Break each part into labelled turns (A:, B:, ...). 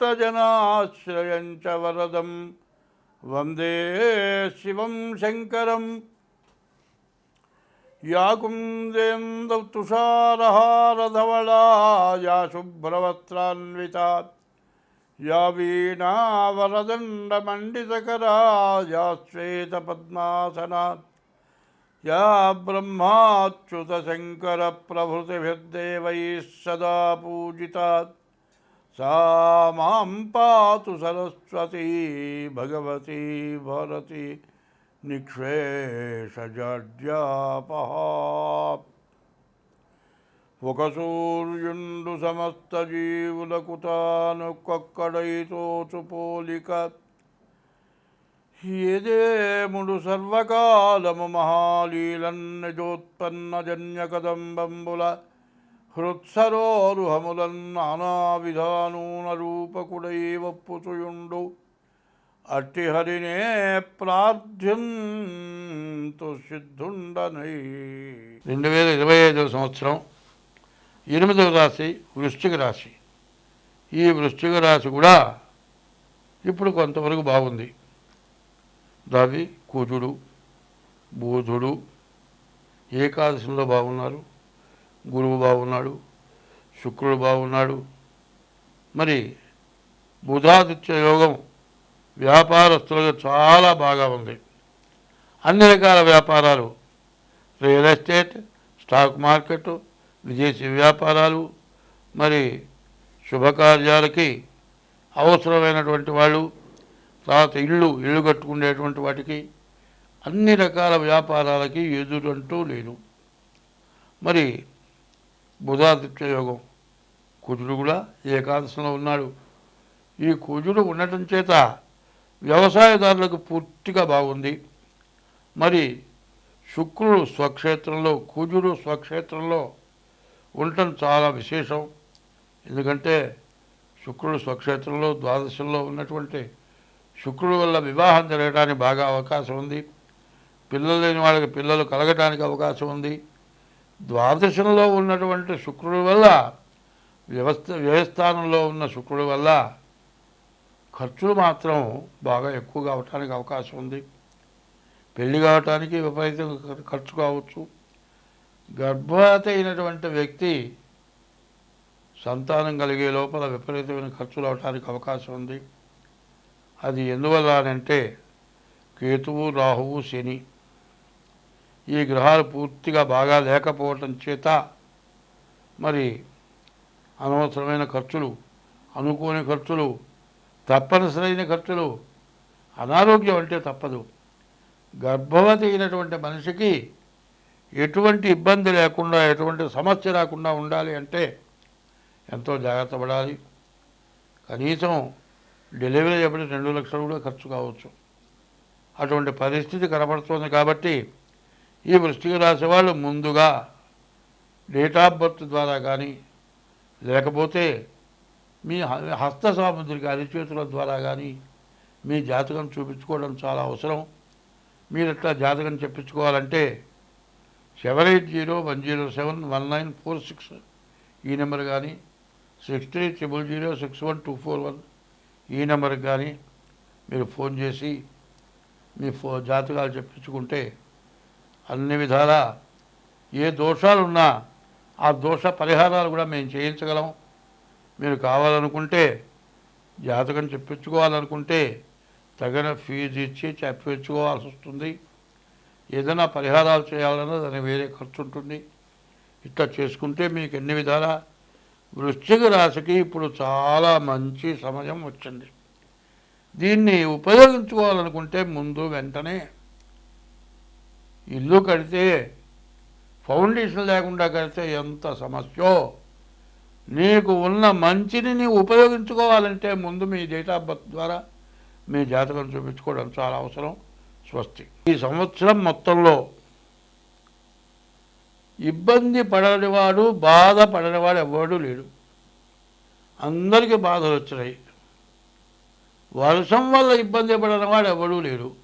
A: भक्तजनाश्रयं च वरदं वन्दे शिवं शङ्करं या कुन्देन्द या शुभ्रवस्त्रान्विता। या वीणावरदण्डमण्डितकरा या श्वेतपद्मासना। या ब्रह्माच्युतशङ्करप्रभृतिभिर्देवैः सदा पूजितात्। सा मां पातु सरस्वती भगवती भरती నిక్షేషజడ్యాపహ ఒక సూర్యుండు సమస్త జీవులకు తాను కొక్కడైతోచు పోలిక ఏదేముడు సర్వకాలము మహాలీలన్నజోత్పన్న జన్య కదంబంబుల హృత్సరోరుహములన్ నానా విధానూన రూపకుడై వప్పుచుయుండు ప్రార్థ్యంతు సిద్ధుండనై. రెండు వేల ఇరవై ఐదవ సంవత్సరం ఎనిమిదవ రాశి వృశ్చిక రాశి. ఈ వృశ్చిక రాశి కూడా ఇప్పుడు కొంతవరకు బాగుంది. రవి కుజుడు బుధుడు ఏకాదశిలో బాగున్నారు. గురువు బాగున్నాడు శుక్రుడు బాగున్నాడు. మరి బుధాదిత్య యోగం వ్యాపారస్తులకు చాలా బాగా ఉంది. అన్ని రకాల వ్యాపారాలు రియల్ ఎస్టేట్ స్టాక్ మార్కెట్ విదేశీ వ్యాపారాలు మరి శుభకార్యాలకి అవసరమైనటువంటి వాళ్ళు తర్వాత ఇల్లు ఇల్లు కట్టుకునేటువంటి వాటికి అన్ని రకాల వ్యాపారాలకి ఎదురంటూ లేదు మరి బుధాదిత్య యోగం. కుజుడు కూడా ఏకాంశంలో ఉన్నాడు. ఈ కుజుడు ఉండటం చేత వ్యవసాయదారులకు పూర్తిగా బాగుంది. మరి శుక్రుడు స్వక్షేత్రంలో కుజుడు స్వక్షేత్రంలో ఉండటం చాలా విశేషం. ఎందుకంటే శుక్రుడు స్వక్షేత్రంలో ద్వాదశంలో ఉన్నటువంటి శుక్రుడు వల్ల వివాహం జరగడానికి బాగా అవకాశం ఉంది. పిల్లలు లేని వాళ్ళకి పిల్లలు కలగటానికి అవకాశం ఉంది. ద్వాదశంలో ఉన్నటువంటి శుక్రుడి వల్ల వ్యవస్థ వ్యయస్థానంలో ఉన్న శుక్రుడి వల్ల ఖర్చులు మాత్రం బాగా ఎక్కువ కావటానికి అవకాశం ఉంది. పెళ్ళి కావటానికి విపరీతంగా ఖర్చు కావచ్చు. గర్భవతి అయినటువంటి వ్యక్తి సంతానం కలిగే లోపల విపరీతమైన ఖర్చులు అవటానికి అవకాశం ఉంది. అది ఎందువల్ల అంటే కేతువు రాహువు శని ఈ గ్రహాలు పూర్తిగా బాగా లేకపోవటం చేత మరి అనవసరమైన ఖర్చులు అనుకోని ఖర్చులు తప్పనిసరైన ఖర్చులు అనారోగ్యం అంటే తప్పదు. గర్భవతి అయినటువంటి మనిషికి ఎటువంటి ఇబ్బంది లేకుండా ఎటువంటి సమస్య రాకుండా ఉండాలి అంటే ఎంతో జాగ్రత్త పడాలి. కనీసం డెలివరీ అప్పుడు రెండు లక్షలు కూడా ఖర్చు కావచ్చు. అటువంటి పరిస్థితి కనబడుతోంది కాబట్టి ఈ వృష్టికి రాసే వాళ్ళు ముందుగా డేట్ ఆఫ్ బర్త్ ద్వారా కానీ లేకపోతే మీ హస్త సాముద్రిక అరిచేతుల ద్వారా కానీ మీ జాతకం చూపించుకోవడం చాలా అవసరం. మీరు ఎట్లా జాతకం చెప్పించుకోవాలంటే seven eight zero one zero seven one nine four six ఈ నెంబర్ కానీ six three triple zero six one two four one ఈ నెంబర్కి కానీ మీరు ఫోన్ చేసి మీ ఫో జాతకాలు చెప్పించుకుంటే అన్ని విధాలా ఏ దోషాలున్నా ఆ దోష పరిహారాలు కూడా మేము చేయించగలం మీరు కావాలనుకుంటే జాతకం చెప్పించుకోవాలనుకుంటే తగిన ఫీజు ఇచ్చి చెప్పించుకోవాల్సి వస్తుంది. ఏదైనా పరిహారాలు చేయాలన్నా దాని వేరే ఖర్చు ఉంటుంది. ఇట్లా చేసుకుంటే మీకు ఎన్ని విధాలా? వృశ్చిక రాశికి ఇప్పుడు చాలా మంచి సమయం వచ్చింది. దీన్ని ఉపయోగించుకోవాలనుకుంటే ముందు వెంటనే ఇల్లు కడితే ఫౌండేషన్ లేకుండా కడితే ఎంత సమస్యో. నీకు ఉన్న మంచిని నీవు ఉపయోగించుకోవాలంటే ముందు మీ డేట్ ఆఫ్ బర్త్ ద్వారా మీ జాతకం చూపించుకోవడం చాలా అవసరం స్వస్తి. ఈ సంవత్సరం మొత్తంలో ఇబ్బంది పడనివాడు బాధ పడనివాడు ఎవడు లేడు. అందరికీ బాధలు వచ్చినాయి. వర్షం వల్ల ఇబ్బంది పడనివాడు ఎవడూ లేడు.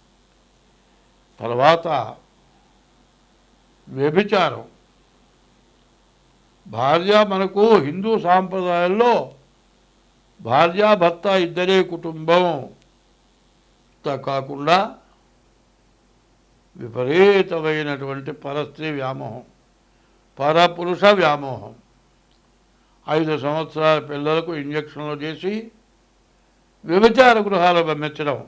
A: తర్వాత వ్యభిచారం. భార్య మనకు హిందూ సాంప్రదాయాల్లో భార్యాభర్త ఇద్దరే కుటుంబం. త కాకుండా విపరీతమైనటువంటి పరస్త్రీ వ్యామోహం పరపురుష వ్యామోహం. ఐదు సంవత్సరాల పిల్లలకు ఇంజక్షన్లు చేసి వ్యభిచార గృహాలు పంపించడం.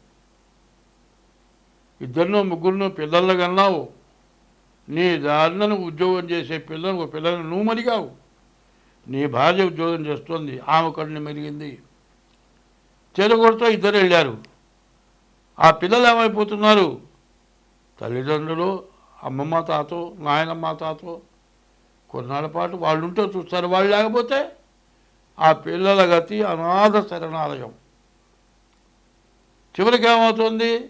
A: ఇద్దరినో ముగ్గురునో పిల్లలను కన్నావు. నీ దారిన ఉద్యోగం చేసే పిల్లను ఒక పిల్లను నువ్వు మరిగావు. నీ భార్య ఉద్యోగం చేస్తుంది ఆమె కడుని మెరిగింది. చెరగొడుతూ ఇద్దరు వెళ్ళారు. ఆ పిల్లలు ఏమైపోతున్నారు? తల్లిదండ్రులు అమ్మమ్మ తాతో నాయనమ్మ తాతో. కొన్నాళ్ళ పాటు వాళ్ళు ఉంటే చూస్తారు వాళ్ళు లేకపోతే ఆ పిల్లల గతి అనాథ శరణాలయం. చివరికి ఏమవుతుంది?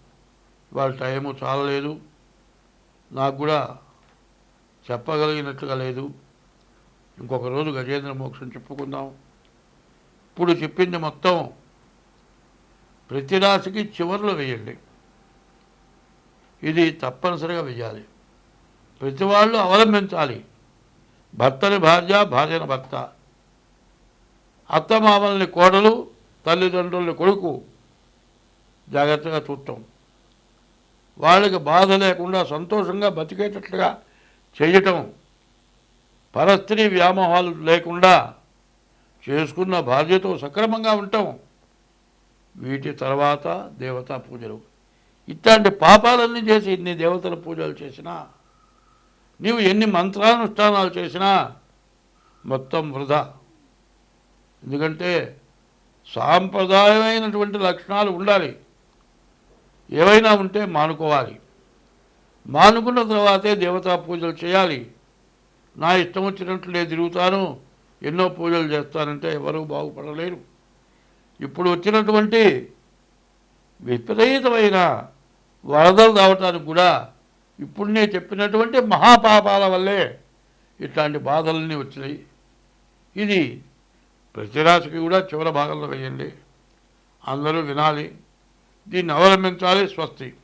A: వాళ్ళ టైము చాలలేదు నాకు కూడా చెప్పగలిగినట్లుగా లేదు. ఇంకొక రోజు గజేంద్ర మోక్షం చెప్పుకుందాం. ఇప్పుడు చెప్పింది మొత్తం ప్రతి రాశికి చివర్లో వేయండి. ఇది తప్పనిసరిగా వేయాలి. ప్రతి వాళ్ళు అవలంబించాలి. భర్తని భార్య భార్యని భర్త. అత్తమామల్ని కోడలు తల్లిదండ్రుల్ని కొడుకు. జాగ్రత్తగా చూడటం. వాళ్ళకి బాధ లేకుండా సంతోషంగా బతికేటట్లుగా చేయటం పరస్త్రీ వ్యామోహాలు లేకుండా చేసుకున్న బాధ్యత సక్రమంగా ఉండటం వీటి తర్వాత దేవతా పూజలు. ఇట్లాంటి పాపాలన్నీ చేసి ఇన్ని దేవతల పూజలు చేసినా నీవు ఎన్ని మంత్రానుష్ఠానాలు చేసినా మొత్తం వృధా. ఎందుకంటే సాంప్రదాయమైనటువంటి లక్షణాలు ఉండాలి. ఏవైనా ఉంటే మానుకోవాలి. మానుకున్న తర్వాతే దేవతా పూజలు చేయాలి. నా ఇష్టం వచ్చినట్లు నేను తిరుగుతాను. ఎన్నో పూజలు చేస్తానంటే ఎవరూ బాగుపడలేరు. ఇప్పుడు వచ్చినటువంటి విపరీతమైన వరదలు రావటానికి కూడా ఇప్పుడు నేను చెప్పినటువంటి మహాపాపాల వల్లే ఇట్లాంటి బాధలన్నీ వచ్చినాయి. ఇది ప్రతి రాశికి కూడా చివరి భాగంలో వేయండి. అందరూ వినాలి. దీన్ని అవలంబించాలి స్వస్తి.